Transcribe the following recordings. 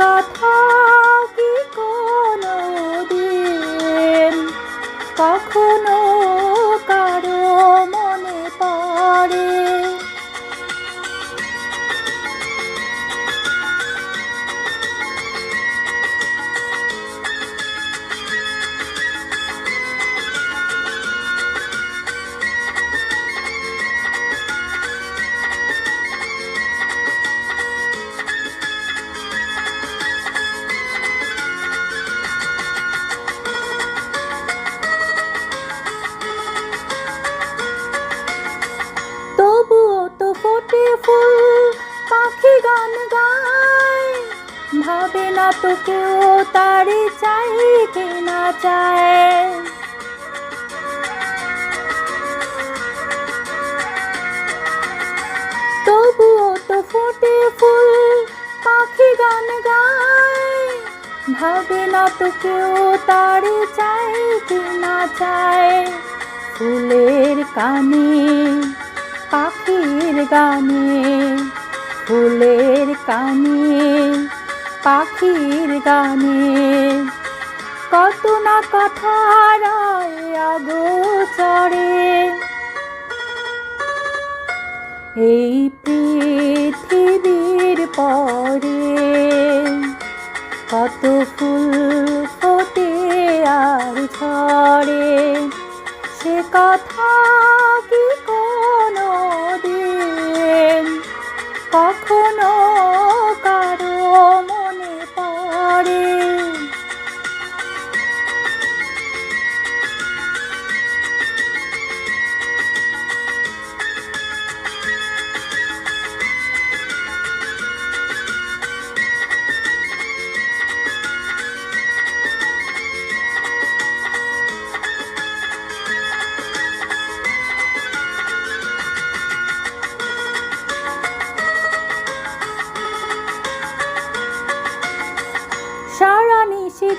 কথা না তো তারে চাই কে চায়। তবুও তো ফোটে ফুল, পাখি গান গায়। ভাবে না তো কেউ তারে চাই কি না চায়। ফুলের কানে, পাখির গানে, ফুলের কানে পাখির গানে। কত না কথা চড়ে। এই পৃথিবীর পরে কত ফুল ফোটে আর ঝরে সে কথা কি কোনো দিন কখনো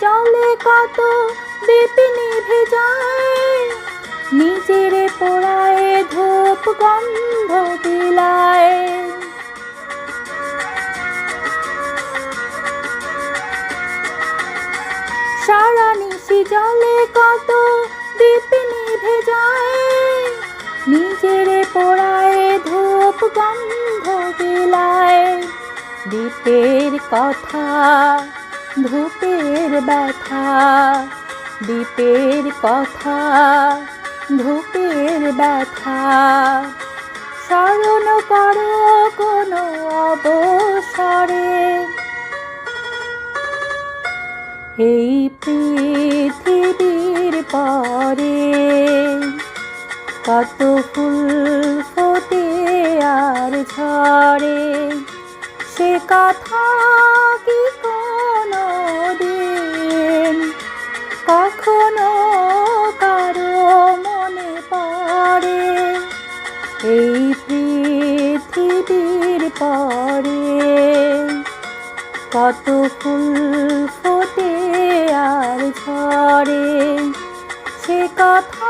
জলে কত বিপিনি ভেজায়। নিজের পোড়ায় ধূপ গন্ধ বিলায় সারা নিশি জলে কত বিপিনি ভেজায়। নিজেরে পোড়ায় ধূপ গন্ধ বিলায় দ্বীপের কথা ধূপের ব্যথা দ্বীপের কথা, ধূপের ব্যথা। স্মরণ করো কোনো অবসরে। এই পৃথিবীর পরে কত ফুল ফোটে আর ঝরে। সে কথা এই পৃথিবীর পরে কত ফুল ফোটে আর ঝরে সে কথা